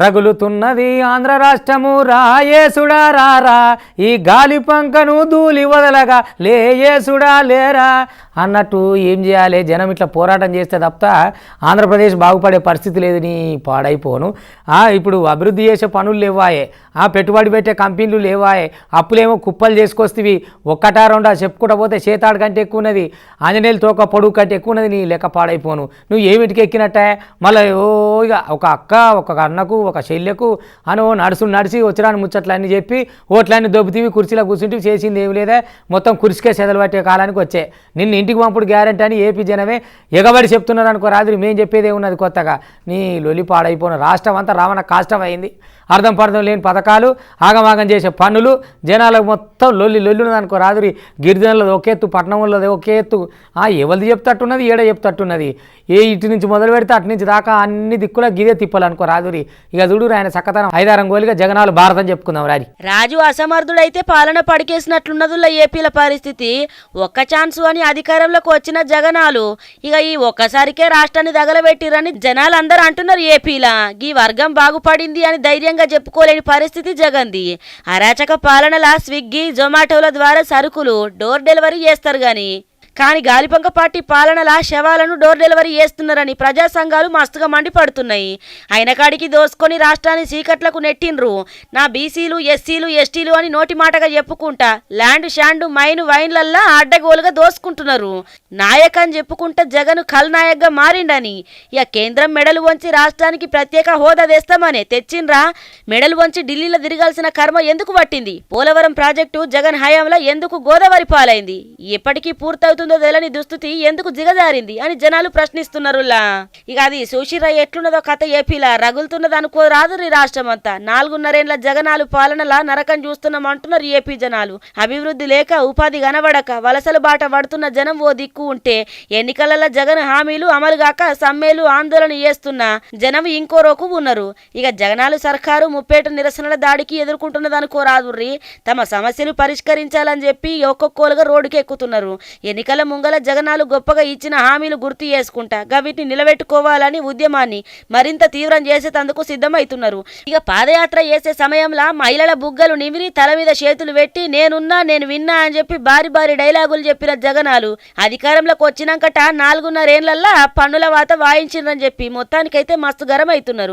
రగులుతున్నది ఆంధ్ర రాష్ట్రము రాయేసుడా రారా ఈ గాలి పంకను దూలి వదలగా లేయేసుడా లేరా అన్నట్టు ఏం చేయాలి? జనం ఇట్లా పోరాటం చేస్తే తప్ప ఆంధ్రప్రదేశ్ బాగుపడే పరిస్థితి లేదు నీ పాడైపోను. ఇప్పుడు అభివృద్ధి చేసే పనులు లేవాయే. ఆ పెట్టుబడి పెట్టే కంపెనీలు లేవాయే. అప్పులేమో కుప్పలు చేసుకొస్తేవి. ఒక్కటా రెండా చెప్పుకుంటా పోతే చేతాడు కంటే ఎక్కువ ఉన్నది ఆంజనేయులు తోక పొడుగు కంటే ఎక్కువ ఉన్నది నీ లెక్క పాడైపోను. నువ్వు ఏమిటికి ఎక్కినట్టే? మళ్ళీ ఓ ఇక ఒక అక్క ఒక అన్నకు ఒక శైల్యకు అనో నడుసు నడిచి వచ్చిరాని ముచ్చట్లు అన్నీ చెప్పి ఓట్లన్నీ దొబ్బుతీవి కుర్చీలో కూర్చుంటే చేసింది ఏమి లేదా మొత్తం కురిసికే సెదలు పట్టే కాలానికి వచ్చే. నిన్ను ఇంటికి పంపుడు గ్యారంటీ అని ఏపీ జనమే ఎగబడి చెప్తున్నారు అనుకో రాత్రి మేము చెప్పేదే ఉన్నది కొత్తగా? నీ లొలి పాడైపోయిన రాష్ట్రం అంతా రావణ కాష్టం అయింది. అర్థం పర్థం లేని పథకాలు ఆగమాగం చేసే పనులు జనాలకు మొత్తం లొల్లి లొల్లి ఉన్నది రాదురి. గిరిజనులది ఒక ఎత్తు పట్టణంలోది ఒక ఎత్తు. ఆ ఎవరిది చెప్తట్టున్నది ఏడ చెప్తట్టున్నది. ఏ ఇటు నుంచి మొదలు పెడితే అటు నుంచి దాకా అన్ని దిక్కులా గిదే తిప్పాలనుకో రాదురి. ఇక చూడు ఆయన చక్కతనం. ఐదారం గోలిగా జగనాలు భారతం చెప్పుకుందాం రాజు రాజు అసమర్థుడైతే పాలన పడికేసినట్లున్నదుల్ల ఏపీల పరిస్థితి. ఒక్క ఛాన్స్ అని అధికారంలోకి వచ్చిన జగనాలు ఇక ఈ ఒక్కసారికే రాష్ట్రాన్ని తగలబెట్టిరని జనాలు అందరూ అంటున్నారు ఏపీలా. ఈ వర్గం బాగుపడింది అని ధైర్యంగా చెప్పుకోలేని పరిస్థితి జగంది. అరాచక పాలనల స్విగ్గీ జొమాటోల ద్వారా సరుకులు డోర్ డెలివరీ చేస్తారు గాని కానీ గాలిపంక పార్టీ పాలనలా శవాలను డోర్ డెలివరీ చేస్తున్నారని ప్రజా సంఘాలు మస్తుగా మండిపడుతున్నాయి. అయిన కాడికి దోసుకొని రాష్ట్రాన్ని సీకట్లకు నెట్టిండ్రు. నా బీసీలు ఎస్సీలు ఎస్టీలు అని నోటి మాటగా చెప్పుకుంటా ల్యాండ్ షాండ్ మైన్ వైన్లల్లా అడ్డగోలుగా దోసుకుంటున్నారు. నాయక్ అని చెప్పుకుంటా జగన్ ఖల్నాయక్గా మారిండని. ఇక కేంద్రం మెడలు వంచి రాష్ట్రానికి ప్రత్యేక హోదా తెస్తామనే తెచ్చిండ్రా. మెడలు వంచి ఢిల్లీలో తిరగాల్సిన కర్మ ఎందుకు పట్టింది? పోలవరం ప్రాజెక్టు జగన్ హయాంలో ఎందుకు గోదావరి పాలైంది? ఎప్పటికీ పూర్తవుతుంది తెలియని దుస్థితి ఎందుకు జిగజారింది అని జనాలు ప్రశ్నిస్తున్నారులా ఇక అది సుశీర ఎట్లున్నదో కథ ఏపీలా. రగులుతున్నది అనుకో రాదు ఈ రాష్ట్రం అంతా నాలుగున్నరేండ్ల జగనాలు పాలనలా నరకం చూస్తున్నాం అంటున్నారు ఏపీ జనాలు. అభివృద్ధి లేక ఉపాధి కనబడక వలసల బాట పడుతున్న జనం ఓ దిక్కు ఉంటే ఎన్నికలలో జగన్ హామీలు అమలు గాక సమ్మెలు ఆందోళన చేస్తున్న జనం ఇంకో రోకు ఉన్నారు. ఇక జగనాలు సర్కారు ముప్పేట నిరసనల దాడికి ఎదుర్కొంటున్నది అనుకోరాదుర్రి తమ సమస్యలు పరిష్కరించాలని చెప్పి ఒక్కొక్కలుగా రోడ్డుకి ఎక్కుతున్నారు ఎన్నికల ముంగల జగనాలు గొప్పగా ఇచ్చిన హామీలు గుర్తు చేసుకుంటా. గవిటిని నిలబెట్టుకోవాలని ఉద్యమాన్ని మరింత తీవ్రం చేసేటందుకు సిద్ధమవుతున్నారు ఇక పాదయాత్ర చేసే సమయంలో మహిళల బుగ్గలు నిమిరి తల మీద చేతులు పెట్టి నేనున్నా నేను విన్నా అని చెప్పి భారీ భారీ డైలాగులు చెప్పిన జగనాలు అధికారంలోకి వచ్చినాకట నాలుగున్నరేళ్ళల్లా పన్నుల వాత వాయించిండ్రని చెప్పి మొత్తానికైతే మస్తు గరం అవుతున్నారు